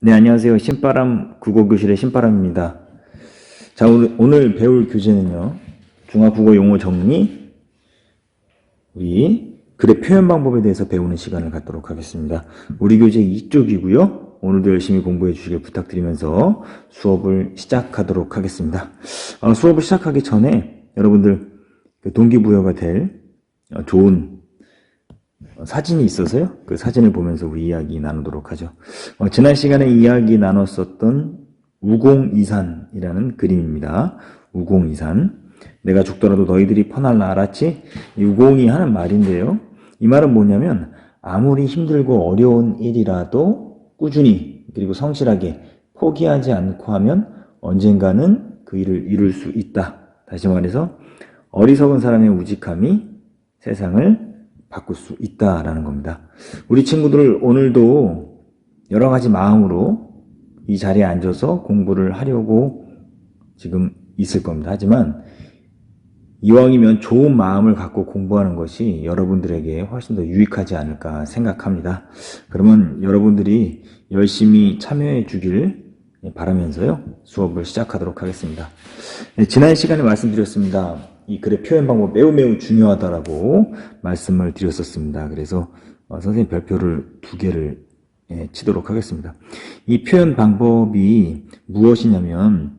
네, 안녕하세요. 신바람 국어교실의 신바람입니다. 자, 오늘, 오늘 배울 교재는요. 중화국어 용어 정리, 우리 글의 표현 방법에 대해서 배우는 시간을 갖도록 하겠습니다. 우리 교재 이쪽이고요. 오늘도 열심히 공부해 주시길 부탁드리면서 수업을 시작하도록 하겠습니다. 어, 수업을 시작하기 전에 여러분들 그 동기부여가 될 어, 좋은 어, 사진이 있어서요. 그 사진을 보면서 우리 이야기 나누도록 하죠. 어, 지난 시간에 이야기 나눴었던 우공이산이라는 그림입니다. 우공이산. 내가 죽더라도 너희들이 퍼날라 알았지? 이 우공이 하는 말인데요. 이 말은 뭐냐면 아무리 힘들고 어려운 일이라도 꾸준히 그리고 성실하게 포기하지 않고 하면 언젠가는 그 일을 이룰 수 있다. 다시 말해서 어리석은 사람의 우직함이 세상을 바꿀 수 있다라는 겁니다. 우리 친구들 오늘도 여러 가지 마음으로 이 자리에 앉아서 공부를 하려고 지금 있을 겁니다. 하지만 이왕이면 좋은 마음을 갖고 공부하는 것이 여러분들에게 훨씬 더 유익하지 않을까 생각합니다. 그러면 여러분들이 열심히 참여해 주길 바라면서요, 수업을 시작하도록 하겠습니다. 네, 지난 시간에 말씀드렸습니다. 이 글의 표현 방법 매우 매우 중요하다라고 말씀을 드렸었습니다. 그래서 어, 선생님 별표를 두 개를 예, 치도록 하겠습니다. 이 표현 방법이 무엇이냐면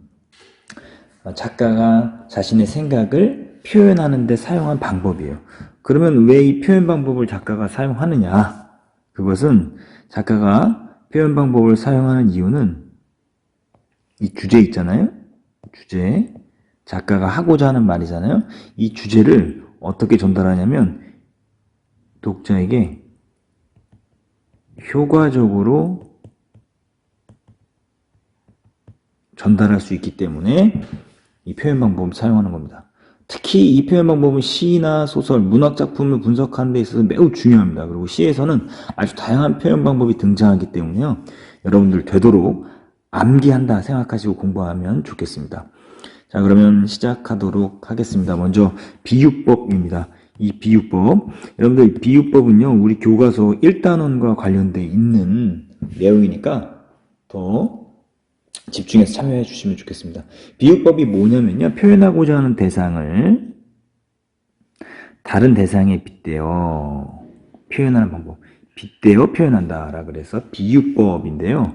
어, 작가가 자신의 생각을 표현하는데 사용한 방법이에요. 그러면 왜 이 표현 방법을 작가가 사용하느냐? 그것은 작가가 표현 방법을 사용하는 이유는 이 주제 있잖아요. 주제. 작가가 하고자 하는 말이잖아요. 이 주제를 어떻게 전달하냐면 독자에게 효과적으로 전달할 수 있기 때문에 이 표현 방법을 사용하는 겁니다. 특히 이 표현 방법은 시나 소설, 문학 작품을 분석하는 데 있어서 매우 중요합니다. 그리고 시에서는 아주 다양한 표현 방법이 등장하기 때문에요. 여러분들 되도록 암기한다 생각하시고 공부하면 좋겠습니다. 자, 그러면 시작하도록 하겠습니다. 먼저 비유법입니다. 이 비유법. 여러분들 비유법은요, 우리 교과서 1단원과 관련돼 있는 내용이니까 더 집중해서 참여해 주시면 좋겠습니다. 비유법이 뭐냐면요, 표현하고자 하는 대상을 다른 대상에 빗대어 표현하는 방법. 빗대어 표현한다라 그래서 비유법인데요.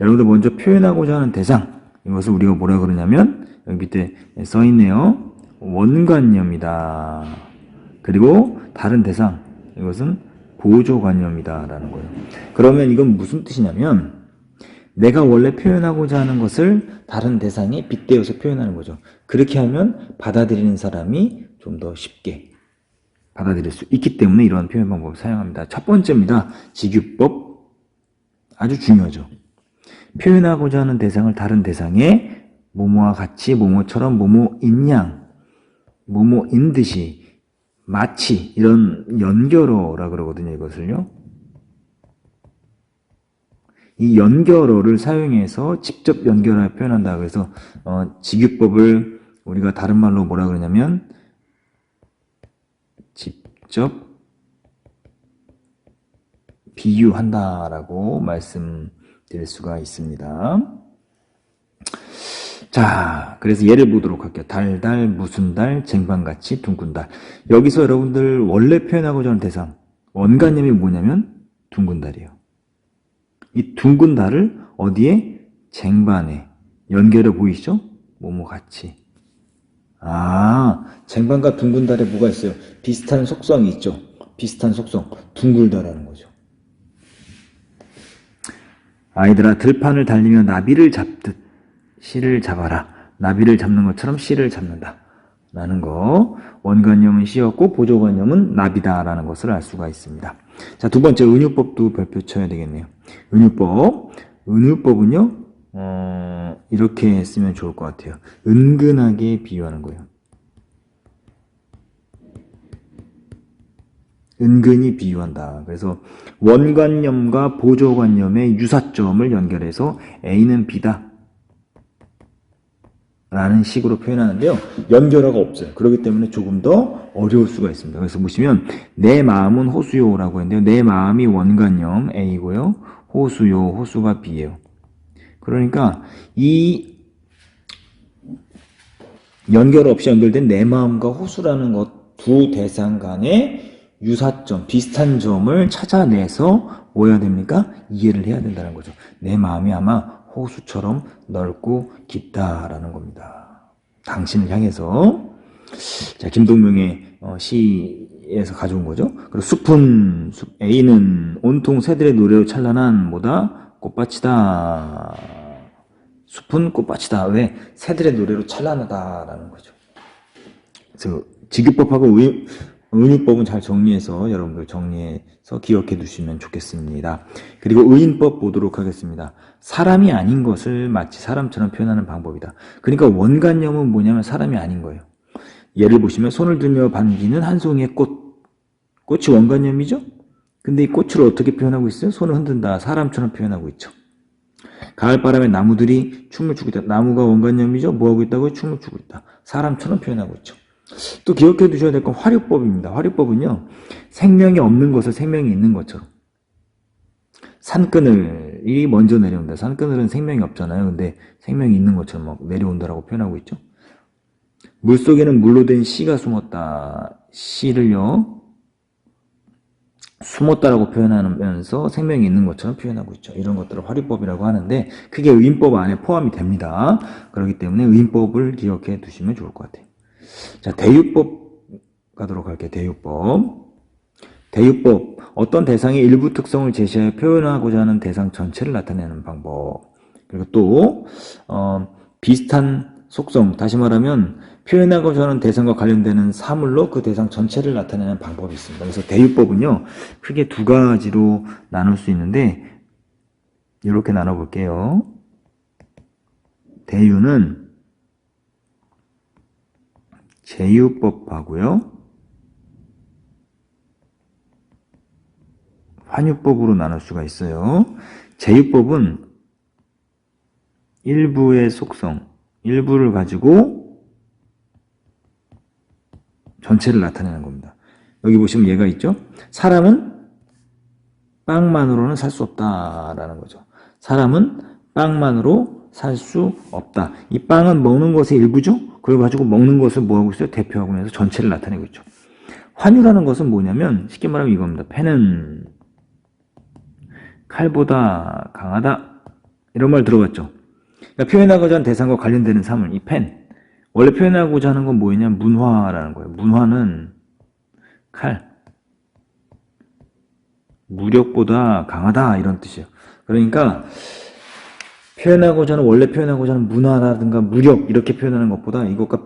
여러분들 먼저 표현하고자 하는 대상. 이것을 우리가 뭐라 그러냐면 여기 밑에 써 있네요. 원관념이다. 그리고 다른 대상. 이것은 보조관념이다라는 거예요. 그러면 이건 무슨 뜻이냐면 내가 원래 표현하고자 하는 것을 다른 대상에 빗대어서 표현하는 거죠. 그렇게 하면 받아들이는 사람이 좀 더 쉽게 받아들일 수 있기 때문에 이러한 표현 방법을 사용합니다. 첫 번째입니다. 직유법. 아주 중요하죠. 표현하고자 하는 대상을 다른 대상에 모모와 같이 모모처럼 모모인 양, 모모인 듯이 마치 이런 연결어라 그러거든요. 이것을요. 이 연결어를 사용해서 직접 연결하여 표현한다. 그래서 어, 직유법을 우리가 다른 말로 뭐라 그러냐면 직접 비유한다라고 말씀드릴 수가 있습니다. 자, 그래서 예를 보도록 할게요. 달, 달, 무슨 달, 쟁반같이 둥근 달. 여기서 여러분들 원래 표현하고자 하는 대상, 원관념이 뭐냐면 둥근 달이에요. 이 둥근 달을 어디에? 쟁반에 연결해 보이시죠? 뭐뭐 같이. 아, 쟁반과 둥근 달에 뭐가 있어요? 비슷한 속성이 있죠. 비슷한 속성. 둥글다라는 거죠. 아이들아, 들판을 달리며 나비를 잡듯 씨를 잡아라. 나비를 잡는 것처럼 씨를 잡는다. 라는 거. 원관념은 씨였고, 보조관념은 나비다라는 것을 알 수가 있습니다. 자, 두 번째, 은유법도 별표 쳐야 되겠네요. 은유법. 은유법은요, 어, 이렇게 쓰면 좋을 것 같아요. 은근하게 비유하는 거예요. 은근히 비유한다. 그래서 원관념과 보조관념의 유사점을 연결해서 A는 B다. 라는 식으로 표현하는데요. 연결어가 없어요. 그렇기 때문에 조금 더 어려울 수가 있습니다. 그래서 보시면 내 마음은 호수요라고 했는데요. 내 마음이 원관념 A고요. 호수요, 호수가 B예요. 그러니까 이 연결 없이 연결된 내 마음과 호수라는 것 두 대상 간의 유사점, 비슷한 점을 찾아내서 뭐 해야 됩니까? 이해를 해야 된다는 거죠. 내 마음이 아마 호수처럼 넓고 깊다라는 겁니다. 당신을 향해서 자 김동명의 어, 시에서 가져온 거죠. 그리고 숲은 숲 A는 온통 새들의 노래로 찬란한 뭐다 꽃밭이다. 숲은 꽃밭이다. 왜 새들의 노래로 찬란하다라는 거죠. 그래서 직유법하고 의, 은유법은 잘 정리해서 여러분들 정리해서 기억해 두시면 좋겠습니다. 그리고 의인법 보도록 하겠습니다. 사람이 아닌 것을 마치 사람처럼 표현하는 방법이다. 그러니까 원관념은 뭐냐면 사람이 아닌 거예요. 예를 보시면 손을 들며 반기는 한 송이의 꽃. 꽃이 원관념이죠? 근데 이 꽃을 어떻게 표현하고 있어요? 손을 흔든다. 사람처럼 표현하고 있죠. 가을바람에 나무들이 춤을 추고 있다. 나무가 원관념이죠? 뭐하고 있다고요? 춤을 추고 있다. 사람처럼 표현하고 있죠. 또 기억해 두셔야 될 건 화류법입니다. 화류법은요, 생명이 없는 것을 생명이 있는 것처럼. 산그 늘이 먼저 내려온다. 산그늘은 생명이 없잖아요. 근데 생명이 있는 것처럼 막 내려온다라고 표현하고 있죠. 물 속에는 물로 된 씨가 숨었다. 씨를요, 숨었다라고 표현하면서 생명이 있는 것처럼 표현하고 있죠. 이런 것들을 화류법이라고 하는데, 그게 의인법 안에 포함이 됩니다. 그렇기 때문에 의인법을 기억해 두시면 좋을 것 같아요. 자, 대유법 가도록 할게요. 대유법. 대유법. 어떤 대상의 일부 특성을 제시하여 표현하고자 하는 대상 전체를 나타내는 방법. 그리고 또, 어, 비슷한 속성. 다시 말하면, 표현하고자 하는 대상과 관련되는 사물로 그 대상 전체를 나타내는 방법이 있습니다. 그래서 대유법은요, 크게 두 가지로 나눌 수 있는데, 이렇게 나눠볼게요. 대유는 제유법하고요. 환유법으로 나눌 수가 있어요. 제유법은 일부의 속성, 일부를 가지고 전체를 나타내는 겁니다. 여기 보시면 얘가 있죠? 사람은 빵만으로는 살 수 없다라는 거죠. 사람은 빵만으로 살 수 없다. 이 빵은 먹는 것의 일부죠? 그걸 가지고 먹는 것을 뭐하고 있어요? 대표하고 면서 전체를 나타내고 있죠. 환유라는 것은 뭐냐면 쉽게 말하면 이겁니다. 펜은 칼보다 강하다. 이런 말 들어봤죠? 그러니까 표현하고자 하는 대상과 관련되는 사물, 이 펜. 원래 표현하고자 하는 건 뭐냐? 문화라는 거예요. 문화는 칼. 무력보다 강하다. 이런 뜻이에요. 그러니까 표현하고자 하는, 원래 표현하고자 하는 문화라든가 무력, 이렇게 표현하는 것보다 이것과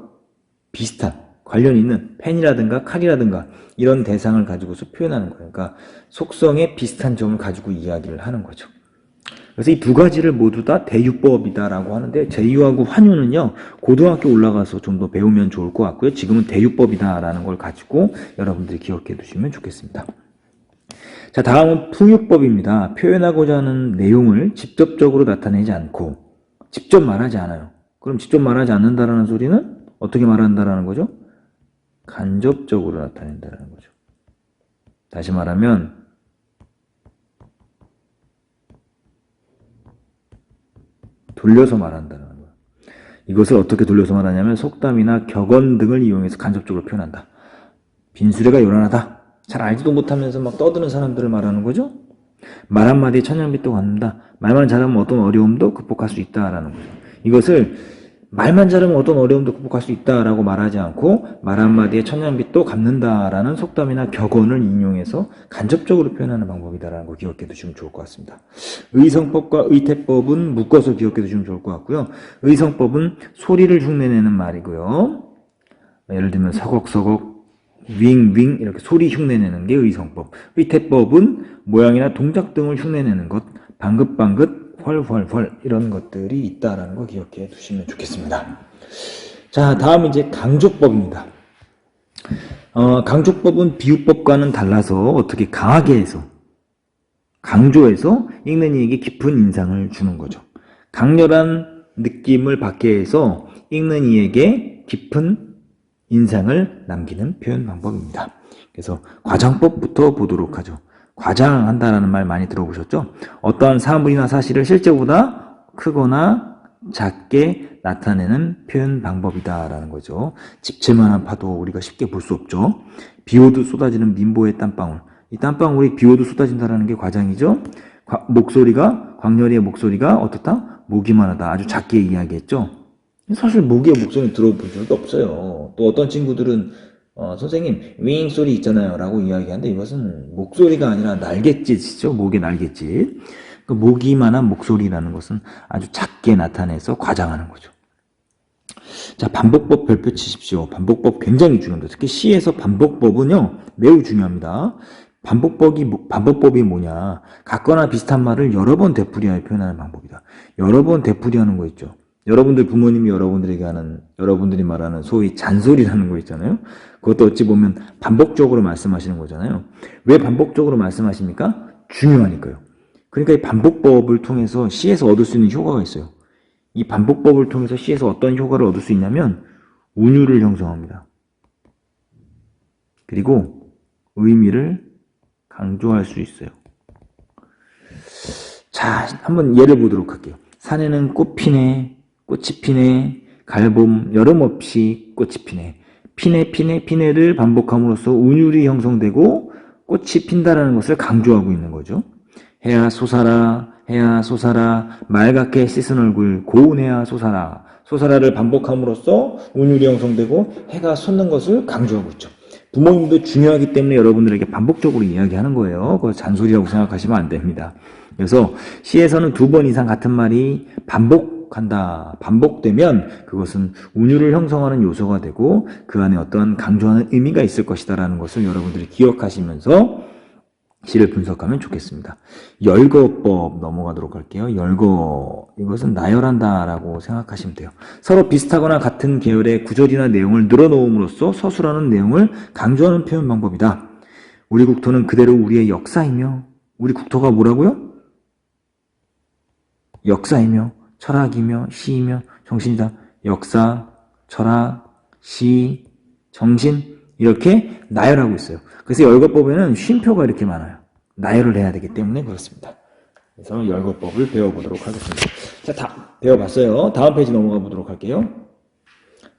비슷한, 관련 있는 펜이라든가 칼이라든가 이런 대상을 가지고서 표현하는 거예요. 그러니까 속성에 비슷한 점을 가지고 이야기를 하는 거죠. 그래서 이 두 가지를 모두 다 대유법이다라고 하는데 제유하고 환유는요 고등학교 올라가서 좀 더 배우면 좋을 것 같고요. 지금은 대유법이다라는 걸 가지고 여러분들이 기억해 두시면 좋겠습니다. 자 다음은 풍유법입니다. 표현하고자 하는 내용을 직접적으로 나타내지 않고 직접 말하지 않아요. 그럼 직접 말하지 않는다라는 소리는 어떻게 말한다라는 거죠? 간접적으로 나타낸다라는 거죠. 다시 말하면 돌려서 말한다는 거예요. 이것을 어떻게 돌려서 말하냐면 속담이나 격언 등을 이용해서 간접적으로 표현한다. 빈수레가 요란하다. 잘 알지도 못하면서 막 떠드는 사람들을 말하는 거죠. 말 한마디에 천냥빚도 갚는다. 말만 잘하면 어떤 어려움도 극복할 수 있다라는 거죠. 이것을 말만 잘하면 어떤 어려움도 극복할 수 있다라고 말하지 않고 말 한마디에 천냥빚도 갚는다라는 속담이나 격언을 인용해서 간접적으로 표현하는 방법이다라는 거 기억해 두시면 좋을 것 같습니다. 의성법과 의태법은 묶어서 기억해 두시면 좋을 것 같고요. 의성법은 소리를 흉내내는 말이고요. 예를 들면 서걱서걱 윙윙 이렇게 소리 흉내내는 게 의성법. 의태법은 모양이나 동작 등을 흉내내는 것, 방긋방긋, 헐헐헐 이런 것들이 있다라는 거 기억해 두시면 좋겠습니다. 자, 다음 이제 강조법입니다. 어, 강조법은 비유법과는 달라서 어떻게 강하게 해서 강조해서 읽는 이에게 깊은 인상을 주는 거죠. 강렬한 느낌을 받게 해서 읽는 이에게 깊은 인상을 남기는 표현 방법입니다. 그래서 과장법부터 보도록 하죠. 과장한다라는 말 많이 들어보셨죠? 어떠한 사물이나 사실을 실제보다 크거나 작게 나타내는 표현 방법이다라는 거죠. 집채만한 파도 우리가 쉽게 볼 수 없죠. 비 오듯 쏟아지는 민보의 땀방울. 이 땀방울이 비 오듯 쏟아진다라는 게 과장이죠. 과- 목소리가 광렬이의 목소리가 어떻다? 모기만하다. 아주 작게 이야기했죠. 사실 모기의 목소리 들어본 적이 없어요. 또 어떤 친구들은 어, 선생님 윙 소리 있잖아요 라고 이야기하는데 이것은 목소리가 아니라 날갯짓이죠. 목의 날갯짓. 그 모기만한 목소리라는 것은 아주 작게 나타내서 과장하는 거죠. 자, 반복법 별표 치십시오. 반복법 굉장히 중요합니다. 특히 시에서 반복법은요, 매우 중요합니다. 반복법이, 뭐- 반복법이 뭐냐. 같거나 비슷한 말을 여러 번 되풀이하여 표현하는 방법이다. 여러 번 되풀이하는 거 있죠. 여러분들 부모님이 여러분들에게 하는, 여러분들이 말하는 소위 잔소리라는 거 있잖아요. 그것도 어찌 보면 반복적으로 말씀하시는 거잖아요. 왜 반복적으로 말씀하십니까? 중요하니까요. 그러니까 이 반복법을 통해서 시에서 얻을 수 있는 효과가 있어요. 이 반복법을 통해서 시에서 어떤 효과를 얻을 수 있냐면 운율을 형성합니다. 그리고 의미를 강조할 수 있어요. 자, 한번 예를 보도록 할게요. 산에는 꽃 피네, 꽃이 피네, 갈봄, 여름 없이 꽃이 피네. 피네, 피네, 피네를 반복함으로써 운율이 형성되고 꽃이 핀다라는 것을 강조하고 있는 거죠. 해야 솟아라, 해야 솟아라, 맑게 씻은 얼굴, 고운 해야 솟아라. 솟아라를 반복함으로써 운율이 형성되고 해가 솟는 것을 강조하고 있죠. 부모님도 중요하기 때문에 여러분들에게 반복적으로 이야기하는 거예요. 그거 잔소리라고 생각하시면 안 됩니다. 그래서 시에서는 두 번 이상 같은 말이 반복 한다. 반복되면 그것은 운율을 형성하는 요소가 되고 그 안에 어떤 강조하는 의미가 있을 것이다라는 것을 여러분들이 기억하시면서 시를 분석하면 좋겠습니다. 열거법 넘어가도록 할게요. 열거 이것은 나열한다라고 생각하시면 돼요. 서로 비슷하거나 같은 계열의 구절이나 내용을 늘어놓음으로써 서술하는 내용을 강조하는 표현 방법이다. 우리 국토는 그대로 우리의 역사이며 우리 국토가 뭐라고요? 역사이며 철학이며 시이며 정신이다. 역사, 철학, 시, 정신 이렇게 나열하고 있어요. 그래서 열거법에는 쉼표가 이렇게 많아요. 나열을 해야 되기 때문에 그렇습니다. 그래서 열거법을 배워보도록 하겠습니다. 자, 다 배워봤어요. 다음 페이지 넘어가 보도록 할게요.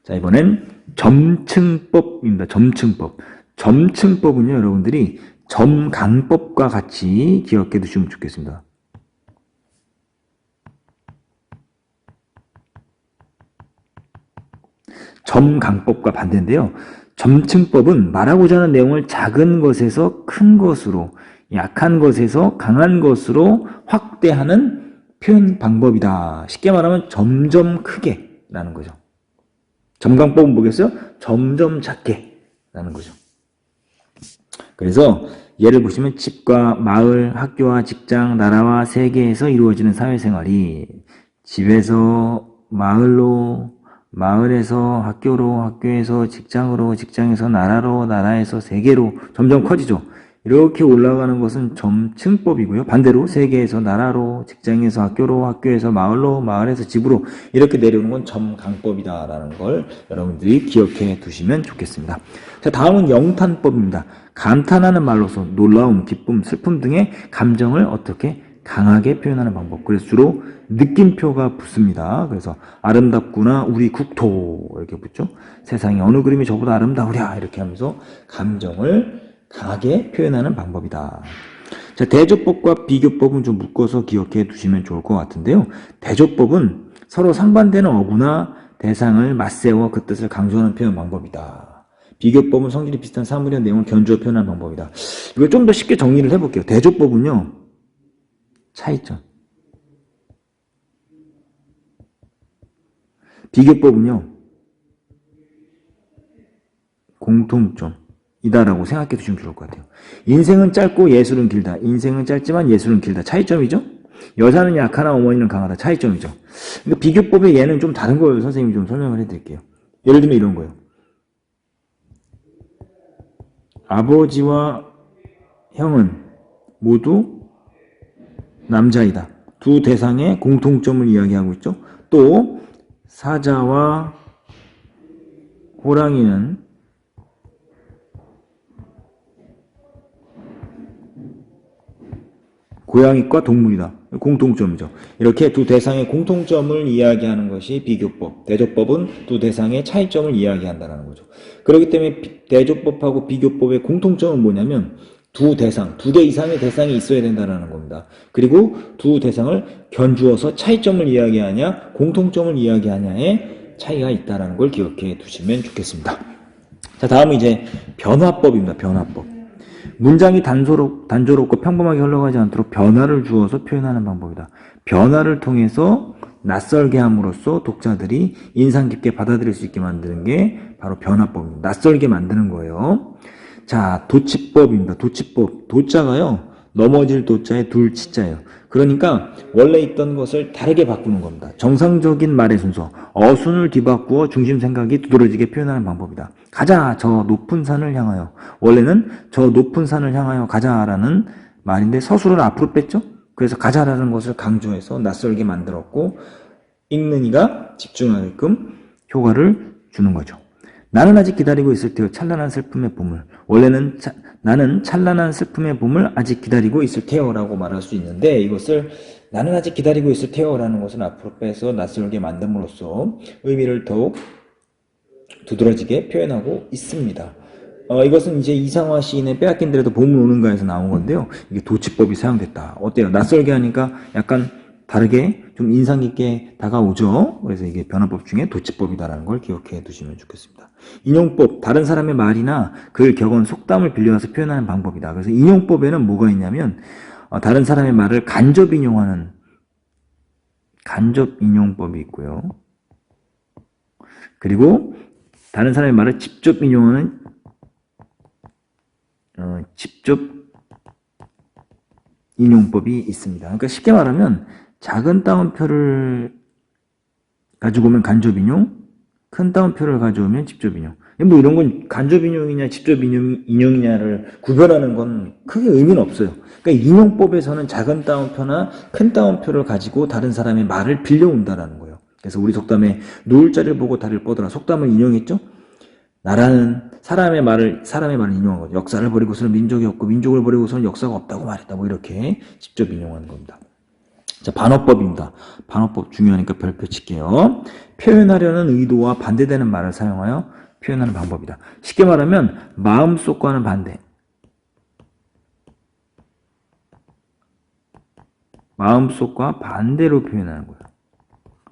자, 이번엔 점층법입니다. 점층법. 점층법은요, 여러분들이 점강법과 같이 기억해 두시면 좋겠습니다. 점강법과 반대인데요. 점층법은 말하고자 하는 내용을 작은 것에서 큰 것으로, 약한 것에서 강한 것으로 확대하는 표현 방법이다. 쉽게 말하면 점점 크게 라는 거죠. 점강법은 뭐겠어요? 점점 작게 라는 거죠. 그래서 예를 보시면 집과 마을, 학교와 직장, 나라와 세계에서 이루어지는 사회생활이 집에서 마을로, 마을에서 학교로, 학교에서 직장으로, 직장에서 나라로, 나라에서 세계로 점점 커지죠. 이렇게 올라가는 것은 점층법이고요. 반대로 세계에서 나라로, 직장에서 학교로, 학교에서 마을로, 마을에서 집으로 이렇게 내려오는 건 점강법이다라는 걸 여러분들이 기억해 두시면 좋겠습니다. 자, 다음은 영탄법입니다. 감탄하는 말로서 놀라움, 기쁨, 슬픔 등의 감정을 어떻게 강하게 표현하는 방법. 그래서 주로 느낌표가 붙습니다. 그래서 아름답구나 우리 국토 이렇게 붙죠. 세상에 어느 그림이 저보다 아름다우랴 이렇게 하면서 감정을 강하게 표현하는 방법이다. 자, 대조법과 비교법은 좀 묶어서 기억해 두시면 좋을 것 같은데요. 대조법은 서로 상반되는 어구나 대상을 맞세워 그 뜻을 강조하는 표현 방법이다. 비교법은 성질이 비슷한 사물이나 내용을 견주어 표현하는 방법이다. 이거 좀 더 쉽게 정리를 해볼게요. 대조법은요, 차이점. 비교법은요, 공통점. 이다라고 생각해 두시면 좋을 것 같아요. 인생은 짧고 예술은 길다. 인생은 짧지만 예술은 길다. 차이점이죠? 여자는 약하나 어머니는 강하다. 차이점이죠. 그러니까 비교법의 예는 좀 다른 거예요. 선생님이 좀 설명을 해드릴게요. 예를 들면 이런 거예요. 아버지와 형은 모두 남자이다. 두 대상의 공통점을 이야기하고 있죠. 또 사자와 호랑이는 고양이과 동물이다. 공통점이죠. 이렇게 두 대상의 공통점을 이야기하는 것이 비교법. 대조법은 두 대상의 차이점을 이야기한다는 거죠. 그렇기 때문에 비- 대조법하고 비교법의 공통점은 뭐냐면 두 대상, 두 개 이상의 대상이 있어야 된다는 겁니다. 그리고 두 대상을 견주어서 차이점을 이야기하냐, 공통점을 이야기하냐의 차이가 있다는 걸 기억해 두시면 좋겠습니다. 자, 다음은 이제 변화법입니다. 변화법. 문장이 단조롭, 단조롭고 평범하게 흘러가지 않도록 변화를 주어서 표현하는 방법이다. 변화를 통해서 낯설게 함으로써 독자들이 인상 깊게 받아들일 수 있게 만드는 게 바로 변화법입니다. 낯설게 만드는 거예요. 자, 도치법입니다. 도치법. 도자가요, 넘어질 도자에 둘 치자예요. 그러니까 원래 있던 것을 다르게 바꾸는 겁니다. 정상적인 말의 순서. 어순을 뒤바꾸어 중심 생각이 두드러지게 표현하는 방법이다. 가자, 저 높은 산을 향하여. 원래는 저 높은 산을 향하여 가자라는 말인데 서술을 앞으로 뺐죠? 그래서 가자라는 것을 강조해서 낯설게 만들었고, 읽는 이가 집중하게끔 효과를 주는 거죠. 나는 아직 기다리고 있을 테요. 찬란한 슬픔의 봄을. 원래는 차- 나는 찬란한 슬픔의 봄을 아직 기다리고 있을 테요 라고 말할 수 있는데 이것을 나는 아직 기다리고 있을 테요 라는 것은 앞으로 빼서 낯설게 만듦으로써 의미를 더욱 두드러지게 표현하고 있습니다. 어, 이것은 이제 이상화 시인의 빼앗긴 데라도 봄을 오는가에서 나온 건데요. 이게 도치법이 사용됐다. 어때요? 낯설게 하니까 약간 다르게 좀 인상 깊게 다가오죠. 그래서 이게 변화법 중에 도치법이다라는 걸 기억해 두시면 좋겠습니다. 인용법, 다른 사람의 말이나 글, 격언, 속담을 빌려와서 표현하는 방법이다. 그래서 인용법에는 뭐가 있냐면 어, 다른 사람의 말을 간접 인용하는 간접 인용법이 있고요. 그리고 다른 사람의 말을 직접 인용하는 어, 직접 인용법이 있습니다. 그러니까 쉽게 말하면 작은 따옴표를 가지고 오면 간접 인용, 큰 따옴표를 가져오면 직접 인용. 뭐 이런 건 간접 인용이냐 직접 인용, 인용이냐를 구별하는 건 크게 의미는 없어요. 그러니까 인용법에서는 작은 따옴표나 큰 따옴표를 가지고 다른 사람의 말을 빌려온다라는 거예요. 그래서 우리 속담에 노을 자리를 보고 다리를 뻗어라. 속담을 인용했죠? 나라는 사람의 말을 사람의 말을 인용한 거죠. 역사를 버리고서는 민족이 없고 민족을 버리고서는 역사가 없다고 말했다. 뭐 이렇게 직접 인용하는 겁니다. 자, 반어법입니다. 반어법 중요하니까 별표 칠게요. 표현하려는 의도와 반대되는 말을 사용하여 표현하는 방법이다. 쉽게 말하면 마음속과는 반대. 마음속과 반대로 표현하는 거예요.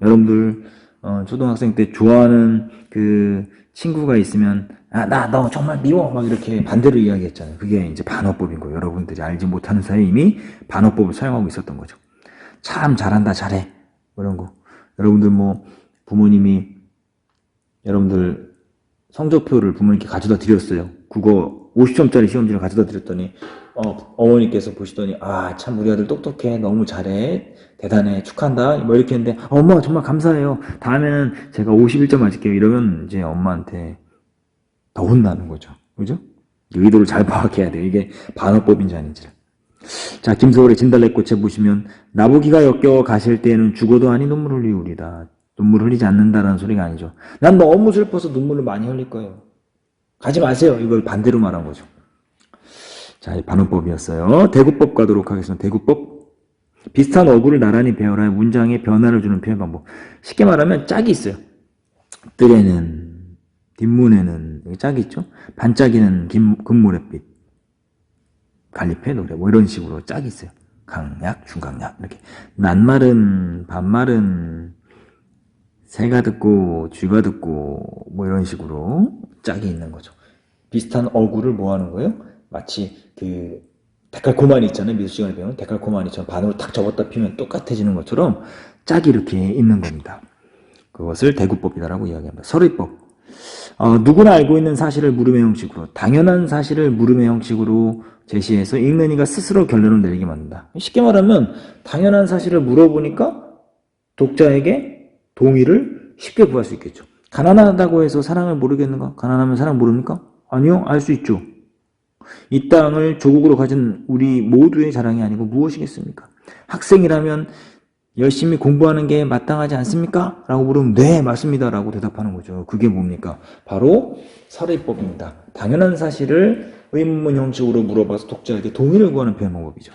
여러분들 어, 초등학생 때 좋아하는 그 친구가 있으면 아 나 너 정말 미워 막 이렇게 반대로 이야기했잖아요. 그게 이제 반어법인 거예요. 여러분들이 알지 못하는 사이에 이미 반어법을 사용하고 있었던 거죠. 참 잘한다 잘해 뭐 이런 거. 여러분들 뭐 부모님이 여러분들 성적표를 부모님께 가져다 드렸어요. 국어 50점짜리 시험지를 가져다 드렸더니 어, 어머니께서 보시더니 아 참 우리 아들 똑똑해 너무 잘해 대단해 축하한다 뭐 이렇게 했는데 아, 엄마 정말 감사해요 다음에는 제가 51점 맞을게요 이러면 이제 엄마한테 더 혼나는 거죠 그죠? 의도를 잘 파악해야 돼요 이게 반어법인지 아닌지를 자 김서울의 진달래꽃에 보시면 나보기가 역겨워 가실 때에는 죽어도 아니 눈물 흘리우리다 눈물 흘리지 않는다라는 소리가 아니죠 난 너무 슬퍼서 눈물을 많이 흘릴 거예요 가지 마세요 이걸 반대로 말한 거죠 자, 이 반어법이었어요. 대구법 가도록 하겠습니다. 대구법. 비슷한 어구를 나란히 배워라 문장에 변화를 주는 표현 방법. 쉽게 말하면 짝이 있어요. 뜰에는, 뒷문에는, 짝이 있죠? 반짝이는 김, 금모래빛. 갈리페 노래, 뭐 이런 식으로 짝이 있어요. 강약, 중강약, 이렇게. 낱말은, 반말은, 새가 듣고, 쥐가 듣고, 뭐 이런 식으로 짝이 있는 거죠. 비슷한 어구를 뭐 하는 거예요? 마치 그 데칼코마니 있잖아요. 미술 시간에 배운 데칼코마니처럼 반으로 탁 접었다 피면 똑같아지는 것처럼 짝이 이렇게 있는 겁니다. 그것을 대구법이다라고 이야기합니다. 서류법. 어, 누구나 알고 있는 사실을 물음의 형식으로 당연한 사실을 물음의 형식으로 제시해서 읽는 이가 스스로 결론을 내리게 만든다. 쉽게 말하면 당연한 사실을 물어보니까 독자에게 동의를 쉽게 구할 수 있겠죠. 가난하다고 해서 사랑을 모르겠는가? 가난하면 사랑 모릅니까? 아니요, 알 수 있죠. 이 땅을 조국으로 가진 우리 모두의 자랑이 아니고 무엇이겠습니까? 학생이라면 열심히 공부하는 게 마땅하지 않습니까? 라고 물으면 네 맞습니다 라고 대답하는 거죠. 그게 뭡니까? 바로 사례법입니다. 당연한 사실을 의문문 형식으로 물어봐서 독자에게 동의를 구하는 표현 방법이죠.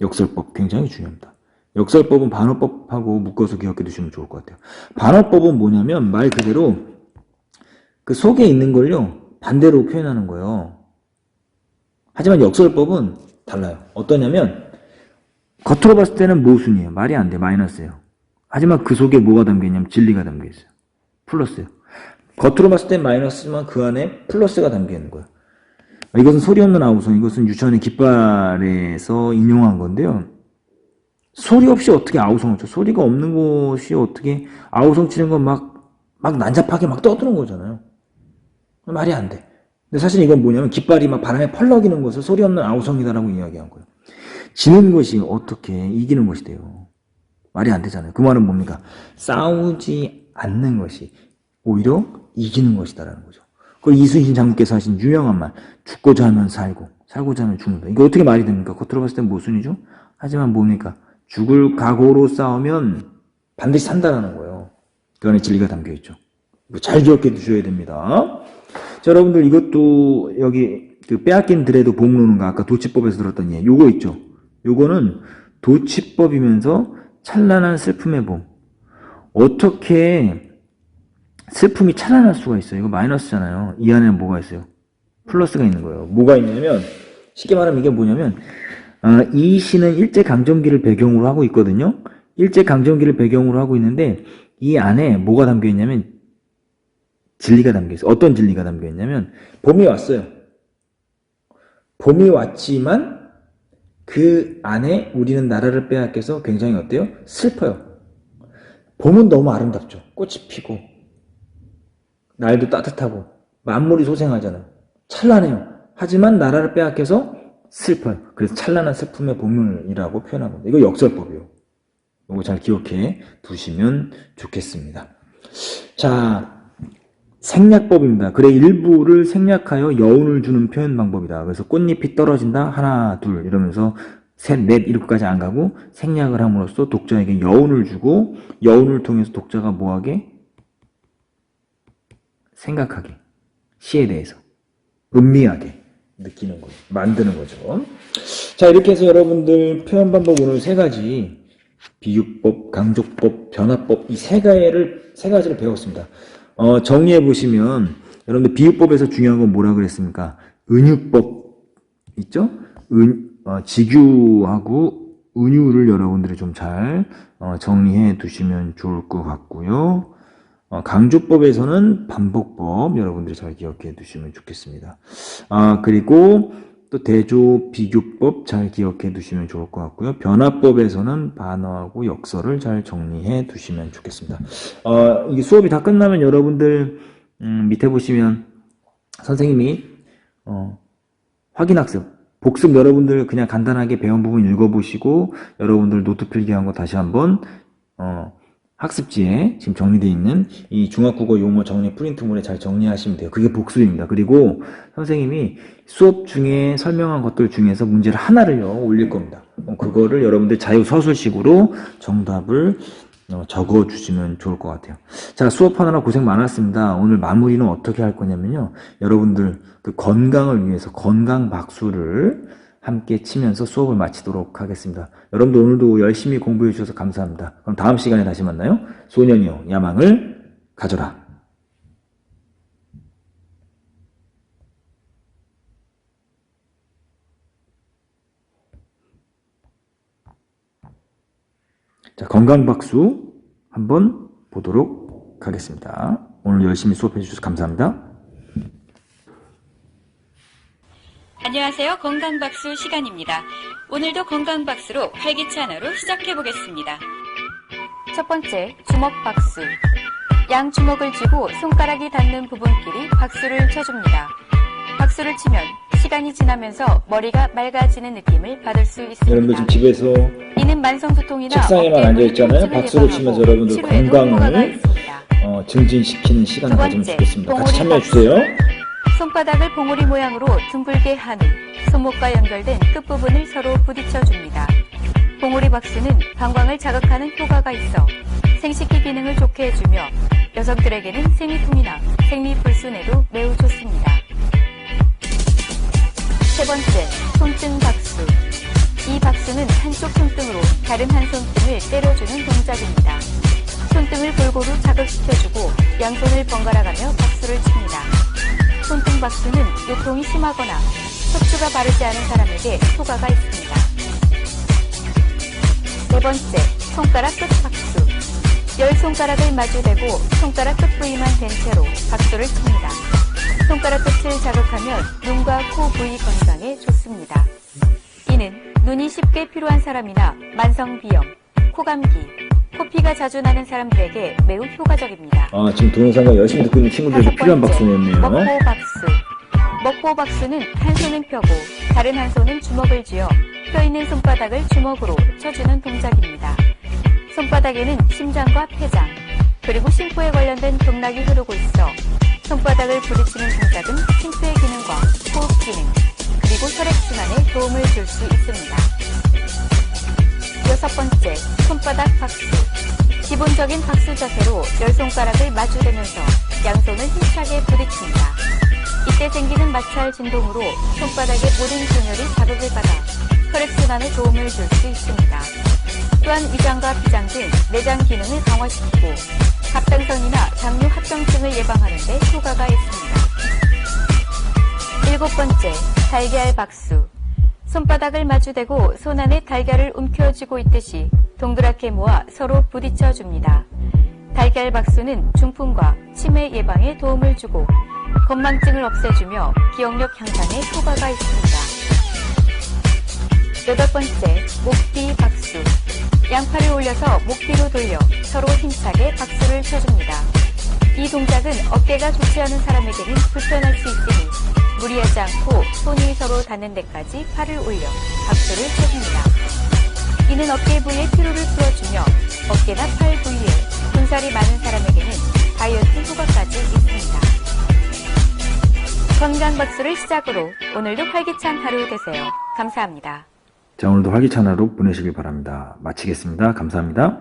역설법 굉장히 중요합니다. 역설법은 반어법하고 묶어서 기억해 두시면 좋을 것 같아요. 반어법은 뭐냐면 말 그대로 그 속에 있는 걸요 반대로 표현하는 거예요. 하지만 역설법은 달라요. 어떠냐면 겉으로 봤을 때는 모순이에요. 말이 안 돼. 마이너스예요. 하지만 그 속에 뭐가 담겨 있냐면 진리가 담겨 있어요. 플러스예요. 겉으로 봤을 땐 마이너스지만 그 안에 플러스가 담겨 있는 거예요. 이것은 소리 없는 아우성, 이것은 유치원의 깃발에서 인용한 건데요. 소리 없이 어떻게 아우성을 쳐? 소리가 없는 곳이 어떻게 아우성 치는 건 막, 막 난잡하게 막 떠드는 거잖아요. 말이 안 돼. 근데 사실 이건 뭐냐면 깃발이 막 바람에 펄럭이는 것을 소리 없는 아우성이다라고 이야기한 거예요. 지는 것이 어떻게 이기는 것이 돼요. 말이 안 되잖아요. 그 말은 뭡니까? 싸우지 않는 것이 오히려 이기는 것이다라는 거죠. 그 이순신 장군께서 하신 유명한 말, 죽고자 하면 살고, 살고자 하면 죽는다. 이거 어떻게 말이 됩니까? 겉으로 봤을 땐 모순이죠? 하지만 뭡니까? 죽을 각오로 싸우면 반드시 산다라는 거예요. 그 안에 진리가 담겨 있죠. 잘 기억해 두셔야 됩니다. 자, 여러분들 이것도 여기 그 빼앗긴 드레도 복노는가 아까 도치법에서 들었던 예, 요거 있죠. 요거는 도치법이면서 찬란한 슬픔의 봄. 어떻게 슬픔이 찬란할 수가 있어요? 이거 마이너스잖아요. 이 안에는 뭐가 있어요? 플러스가 있는 거예요. 뭐가 있냐면 쉽게 말하면 이게 뭐냐면 아, 이 시는 일제 강점기를 배경으로 하고 있거든요. 일제 강점기를 배경으로 하고 있는데 이 안에 뭐가 담겨 있냐면 진리가 담겨 있어요. 어떤 진리가 담겨 있냐면 봄이 왔어요. 봄이 왔지만 그 안에 우리는 나라를 빼앗겨서 굉장히 어때요? 슬퍼요. 봄은 너무 아름답죠. 꽃이 피고 날도 따뜻하고 만물이 소생하잖아요. 찬란해요. 하지만 나라를 빼앗겨서 슬퍼요. 그래서 찬란한 슬픔의 봄이라고 표현한 겁니다. 이거 역설법이에요. 이거 잘 기억해 두시면 좋겠습니다. 자, 생략법입니다. 그래 일부를 생략하여 여운을 주는 표현 방법이다. 그래서 꽃잎이 떨어진다 하나 둘 이러면서 셋넷 이렇게까지 안 가고 생략을 함으로써 독자에게 여운을 주고 여운을 통해서 독자가 뭐하게 생각하게 시에 대해서 음미하게 느끼는 거죠. 만드는 거죠. 자 이렇게 해서 여러분들 표현 방법 오늘 세 가지 비유법, 강조법, 변화법 이 세 가지를 세 가지를 배웠습니다. 어, 정리해 보시면 여러분들 비유법에서 중요한 건 뭐라 그랬습니까? 은유법 있죠? 은, 어, 직유하고 은유를 여러분들이 좀잘 어, 정리해 두시면 좋을 것 같고요. 어, 강조법에서는 반복법 여러분들이 잘 기억해 두시면 좋겠습니다. 아, 그리고 또 대조 비교법 잘 기억해 두시면 좋을 것 같고요. 변화법에서는 반어하고 역설을 잘 정리해 두시면 좋겠습니다. 어, 이게 수업이 다 끝나면 여러분들 음, 밑에 보시면 선생님이 어, 확인 학습 복습 여러분들 그냥 간단하게 배운 부분 읽어보시고 여러분들 노트 필기한 거 다시 한번 어, 학습지에 지금 정리되어 있는 이 중학국어 용어 정리 프린트물에 잘 정리하시면 돼요. 그게 복습입니다. 그리고 선생님이 수업 중에 설명한 것들 중에서 문제를 하나를요 올릴 겁니다. 그거를 여러분들 자유 서술식으로 정답을 어, 적어 주시면 좋을 것 같아요. 자, 수업하느라 고생 많았습니다. 오늘 마무리는 어떻게 할 거냐면요. 여러분들 그 건강을 위해서 건강 박수를 함께 치면서 수업을 마치도록 하겠습니다. 여러분들 오늘도 열심히 공부해 주셔서 감사합니다. 그럼 다음 시간에 다시 만나요. 소년이요, 야망을 가져라. 자, 건강 박수 한번 보도록 하겠습니다. 오늘 열심히 수업해 주셔서 감사합니다. 안녕하세요. 건강박수 시간입니다. 오늘도 건강박수로 활기찬 하루 시작해보겠습니다. 첫 번째, 주먹박수. 양 주먹을 쥐고 손가락이 닿는 부분끼리 박수를 쳐줍니다. 박수를 치면 시간이 지나면서 머리가 맑아지는 느낌을 받을 수 있습니다. 여러분들 지금 집에서 이는 만성두통이나 책상에만 앉아 있잖아요. 박수를 치면서 여러분들 건강을. 어, 증진시키는 시간을 두 가지면 좋겠습니다. 같이 참여해. 주세요. 손바닥을 봉우리 모양으로 둥글게 한 후 손목과 연결된 끝부분을 서로 부딪혀줍니다. 봉우리 박수는 방광을 자극하는 효과가 있어 생식기 기능을 좋게 해주며 여성들에게는 생리통이나 생리불순에도 매우 좋습니다. 세 번째, 손등 박수. 이 박수는 한쪽 손등으로 다른 한 손등을 때려주는 동작입니다. 손등을 골고루 자극시켜주고 양손을 번갈아 가며 박수를 칩니다. 손등 박수는 요통이 심하거나 척추가 바르지 않은 사람에게 효과가 있습니다. 네 번째, 손가락 끝 박수. 열 손가락을 마주대고 손가락 끝 부위만 댄 채로 박수를 칩니다. 손가락 끝을 자극하면 눈과 코 부위 건강에 좋습니다. 이는 눈이 쉽게 피로한 사람이나 만성 비염, 코감기, 코피가 자주 나는 사람들에게 매우 효과적입니다. 아, 지금 동영상과 열심히 듣고 있는 다섯 필요한 번째, 박수네요. 박수. 먹보 박수는 한 손은 펴고 다른 한 손은 주먹을 쥐어 펴 있는 손바닥을 주먹으로 쳐주는 동작입니다. 손바닥에는 심장과 폐장, 그리고 심포에 관련된 경락이 흐르고 있어 손바닥을 부딪히는 동작은 심폐의 기능과 호흡 기능, 그리고 혈액순환에 도움을 줄 수 있습니다. 여섯 번째, 손바닥 박수. 기본적인 박수 자세로 열 손가락을 마주대면서 양손을 힘차게 부딪힙니다. 이때 생기는 마찰 진동으로 손바닥의 모든 균열이 자극을 받아 혈액순환에 도움을 줄 수 있습니다. 또한 위장과 비장 등 내장 기능을 강화시키고 갑상선이나 당뇨 합병증을 예방하는 데 효과가 있습니다. 일곱 번째, 달걀 박수. 손바닥을 마주대고 손 안에 달걀을 움켜쥐고 있듯이 동그랗게 모아 서로 부딪혀 줍니다. 달걀 박수는 중풍과 치매 예방에 도움을 주고 건망증을 없애주며 기억력 향상에 효과가 있습니다. 여덟 번째, 목뒤 박수. 양팔을 올려서 목 뒤로 돌려 서로 힘차게 박수를 쳐줍니다. 이 동작은 어깨가 좋지 않은 사람에게는 불편할 수 있으니 무리하지 않고 손이 서로 닿는 데까지 팔을 올려 박수를 쳐줍니다. 이는 어깨 부위의 피로를 풀어주며 어깨나 팔 부위에 분살이 많은 사람에게는 다이어트 효과까지 있습니다. 건강 박수를 시작으로 오늘도 활기찬 하루 되세요. 감사합니다. 자, 오늘도 활기찬 하루 보내시길 바랍니다. 마치겠습니다. 감사합니다.